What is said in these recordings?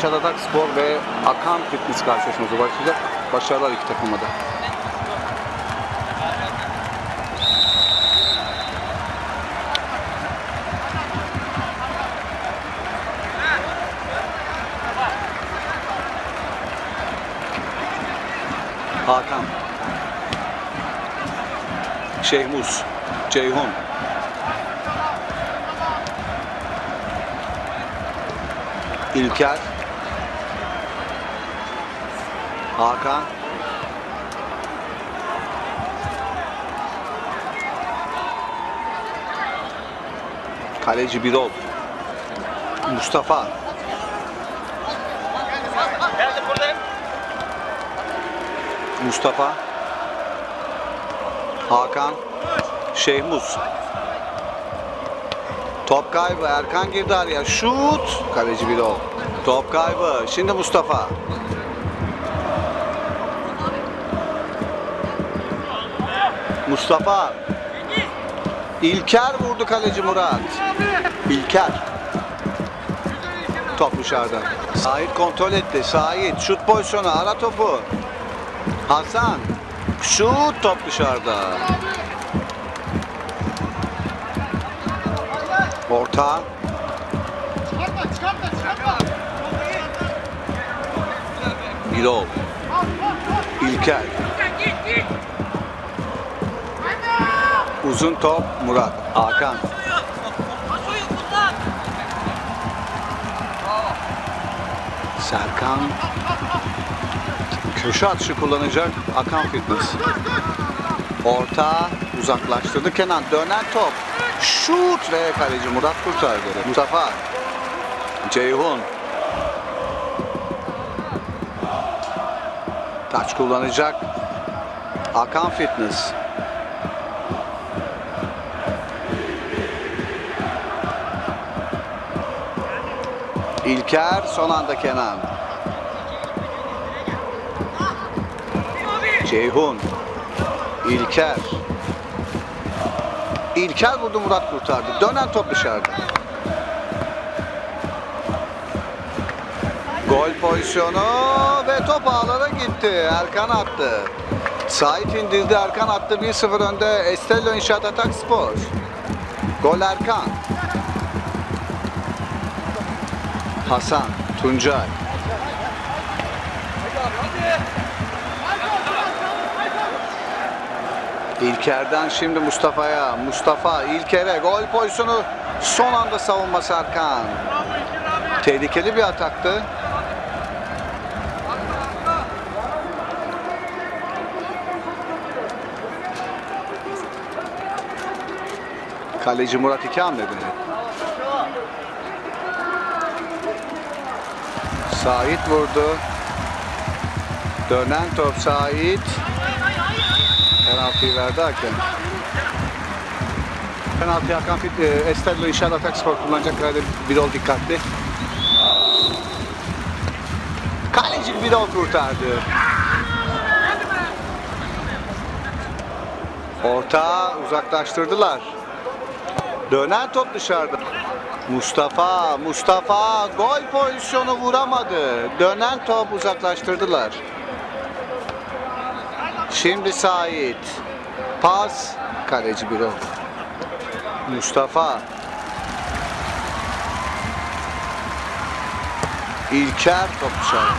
İnşaat Atak Spor ve Akan Fitness karşılaşması başlayacak. Başarılar iki takıma da. Hakan. Şehmus. Ceyhun. İlker. Hakan. Kaleci Birol. Mustafa. Mustafa. Hakan. Şehmus. Top kaybı. Erkan girdi araya. Şut. Kaleci Birol. Top kaybı. Şimdi Mustafa. Mustafa. İlker vurdu kaleci Murat. İlker. Top dışarıda. Sait kontrol etti. Sait şut pozisyonu. Ara topu. Hasan. Şut top dışarıda. Orta. Çıkartma. İlker. Uzun top Murat. Hakan. Serkan. Köşe atışı kullanacak Akan Fitness. Orta uzaklaştırdı Kenan. Dönen top. Şut ve kaleci Murat kurtardı. Mustafa. Ceyhun. Taç kullanacak. Akan Fitness. İlker son anda Kenan. Ceyhun. İlker. İlker vurdu Murat kurtardı. Dönen top dışarıda. Gol pozisyonu ve top ağlara gitti. Erkan attı. Sait indirdi Erkan attı 1-0 önde Estello İnşaat Atak Spor. Gol Erkan. Hasan, Tuncay. İlker'den şimdi Mustafa'ya. Mustafa İlker'e gol pozisyonu son anda savunma Serkan. Tehlikeli bir ataktı. Kaleci Murat iki hamledi. Sait vurdu. Dönen top Sait. Penaltıyı verdi hakem. Penaltı Hakan Fit, e, Estello İnşaat Atak Spor kullanacak herhalde Birol dikkatli. Kaleci Birol kurtardı. Orta uzaklaştırdılar. Dönen top dışarıda. Mustafa, Mustafa gol pozisyonu vuramadı. Dönen top uzaklaştırdılar. Şimdi Sait. Pas. Kaleci Birol. Mustafa. İlker top dışarı.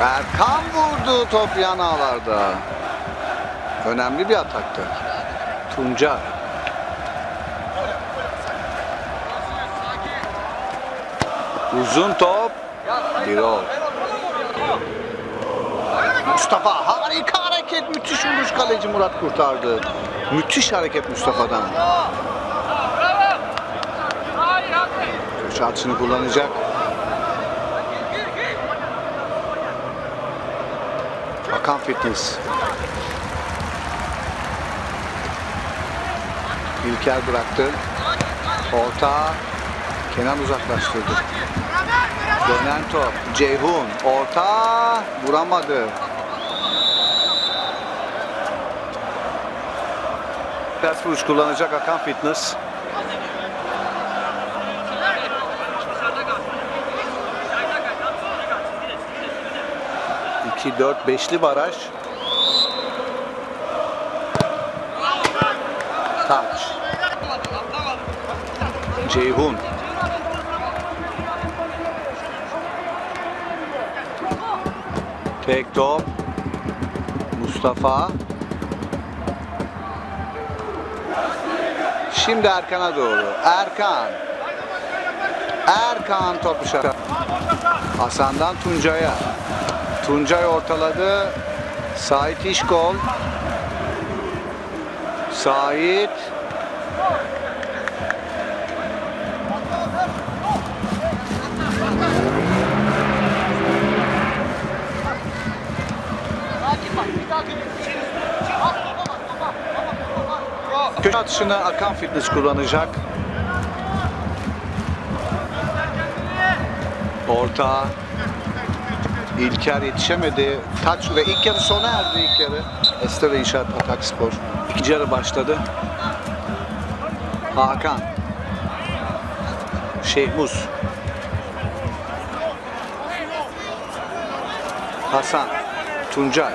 Erkan vurdu top yan ağlarda. Önemli bir ataktı. Tunca. Uzun top. Birol. Mustafa harika hareket müthiş vuruş kaleci Murat kurtardı. Müthiş hareket Mustafa'dan. Köşe atışını kullanacak. Hakan Fitness. İlker bıraktı. Orta. Kenan uzaklaştırdı. Dönen top. Ceyhun orta vuramadı. Ters vuruş kullanacak Hakan Fitness. İki, dört, beşli baraj. Taç. Ceyhun. Tek. Mustafa. Şimdi Erkan'a doğru. Erkan. Erkan topu şaka. Hasan'dan Tuncay'a. Tuncay ortaladı. Sait İşkol. Sait. Köşe atışını Akan Fitness kullanacak. Orta. İlker yetişemedi. Taç ve ilk yarı sona erdi ilk yarı. Estere İnşaat Atak Spor. İkinci yarı başladı. Hakan. Şehmuz. Hasan. Tuncay.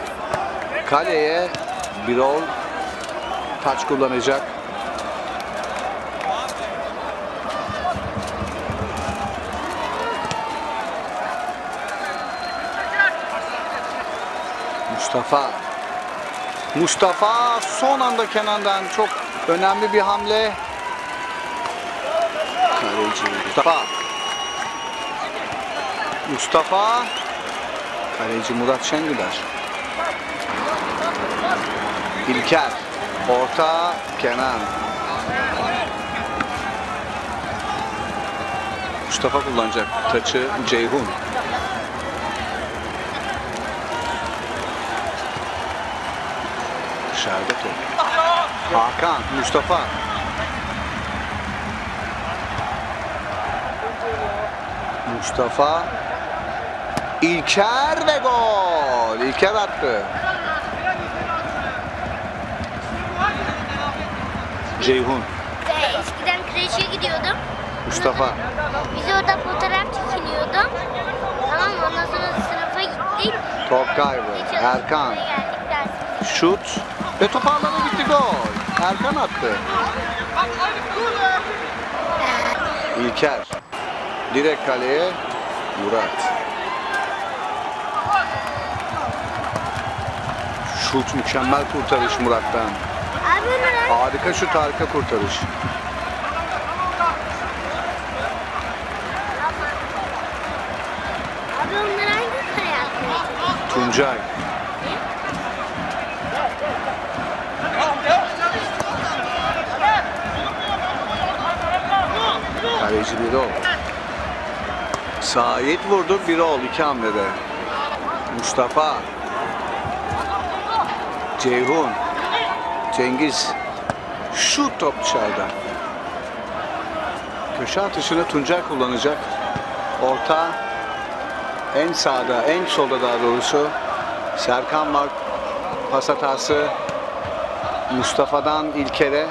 Kaleye Birol taç kullanacak. Mustafa. Mustafa son anda Kenan'dan çok önemli bir hamle. Kaleci Mustafa. Mustafa. Kaleci Murat Şengüler. İlker. Orta Kenan. Mustafa kullanacak taçı Ceyhun. Dışarıda top. Hakan, Mustafa. Mustafa. İlker ve gol. İlker attı. Ceyhun, Ee, Eskiden kreşe gidiyordum. Mustafa. Biz orada fotoğraf çekiliyordum. Tamam mı? Ondan sonra sınıfa gittik. Top kaybı. Erkan. Şut. Ve top ağlara gitti gol. Erkan attı. İlker. Direkt kaleye Murat. Şut mükemmel kurtarış Murat'tan. Harika şut harika kurtarış. Abi onlar hangi yapmıyor? Tuncay. Kaleci Birol. Sait vurdu Birol iki hamlede. Mustafa. Ceyhun. Cengiz. Şu top dışarıda. Köşe atışını Tuncay kullanacak. Orta en sağda, en solda daha doğrusu Serkan var. Pas hatası Mustafa'dan İlker'e.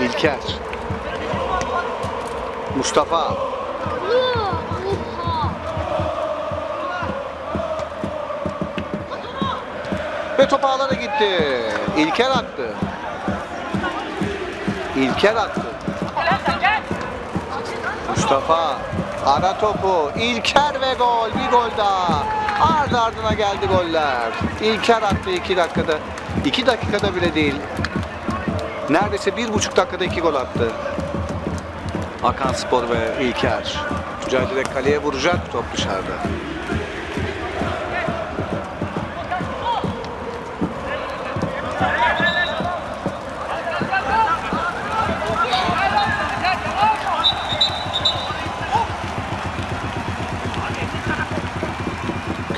İlker. Mustafa. Ve top ağlara gitti. İlker attı. İlker attı. Mustafa ara topu. İlker ve gol. Bir gol daha. Ardı ardına geldi goller. İlker attı iki dakikada. iki dakikada bile değil. Neredeyse bir buçuk dakikada iki gol attı. Hakan Spor ve İlker. Direkt kaleye vuracak. Top dışarıda.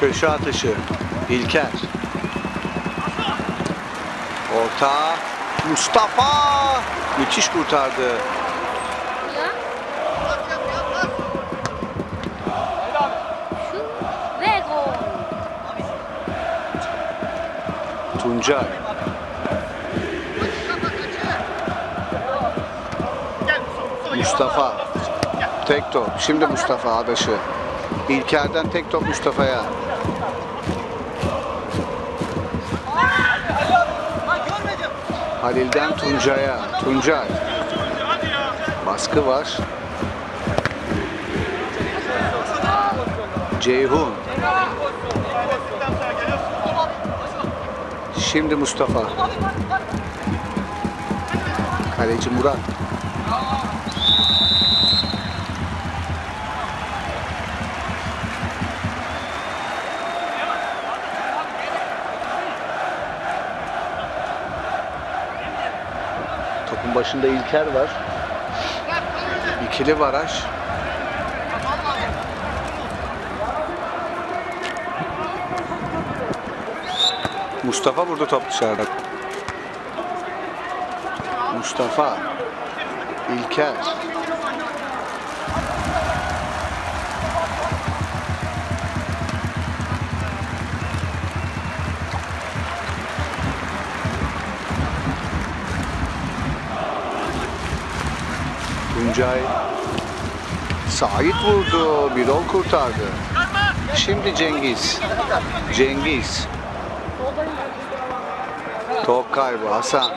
Köşe atışı. İlker. Orta. Mustafa. Müthiş kurtardı. Tuncay. Mustafa. Tek top. Şimdi Mustafa adaşı. İlker'den tek top Mustafa'ya. Halil'den Tuncay'a. Tuncay. Baskı var. Ceyhun. Şimdi Mustafa. Kaleci Murat. Başında İlker var. İkili baraj. Mustafa vurdu top dışarıda. Mustafa. İlker. Tuncay. Sait vurdu. Bir gol kurtardı. Şimdi Cengiz. Cengiz. Top kaybı Hasan.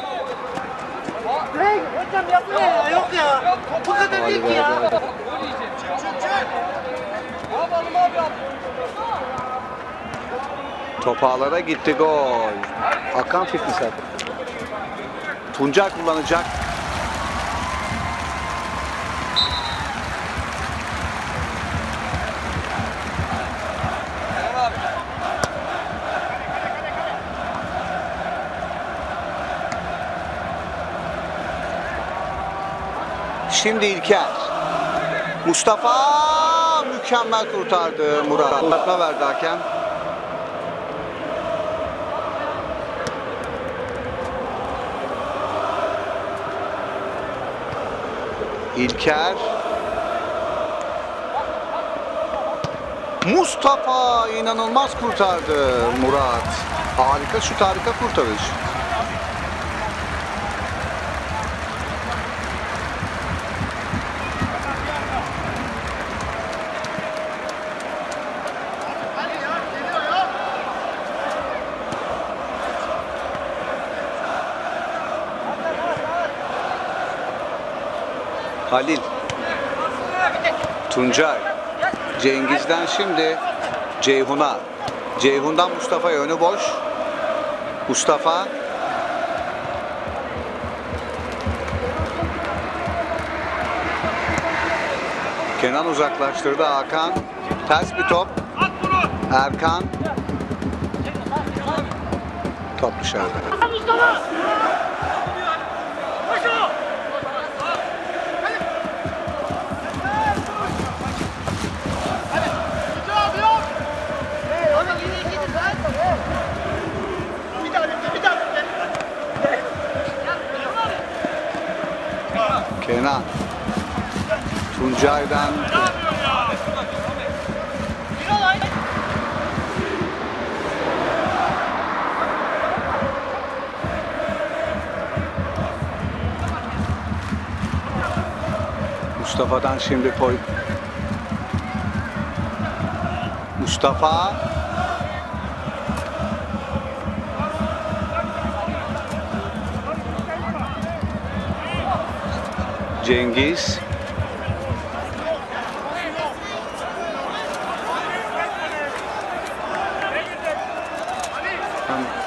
Hocam yapma ya yok ya. Bu kadar değil be, ya. Top ağlara gitti gol. Hakan Fitness. Tuncay kullanacak. Şimdi İlker. Mustafa mükemmel kurtardı Murat. Murat'a verdi hakem. İlker. Mustafa inanılmaz kurtardı Murat. Harika şut harika kurtarış. Halil. Tuncay. Cengiz'den şimdi Ceyhun'a. Ceyhun'dan Mustafa'ya önü boş. Mustafa. Kenan uzaklaştırdı Hakan. Ters bir top. Erkan. Top dışarıda. Mustafa. Tuncay'dan Mustafa'dan şimdi koy. Mustafa. Cengiz Sona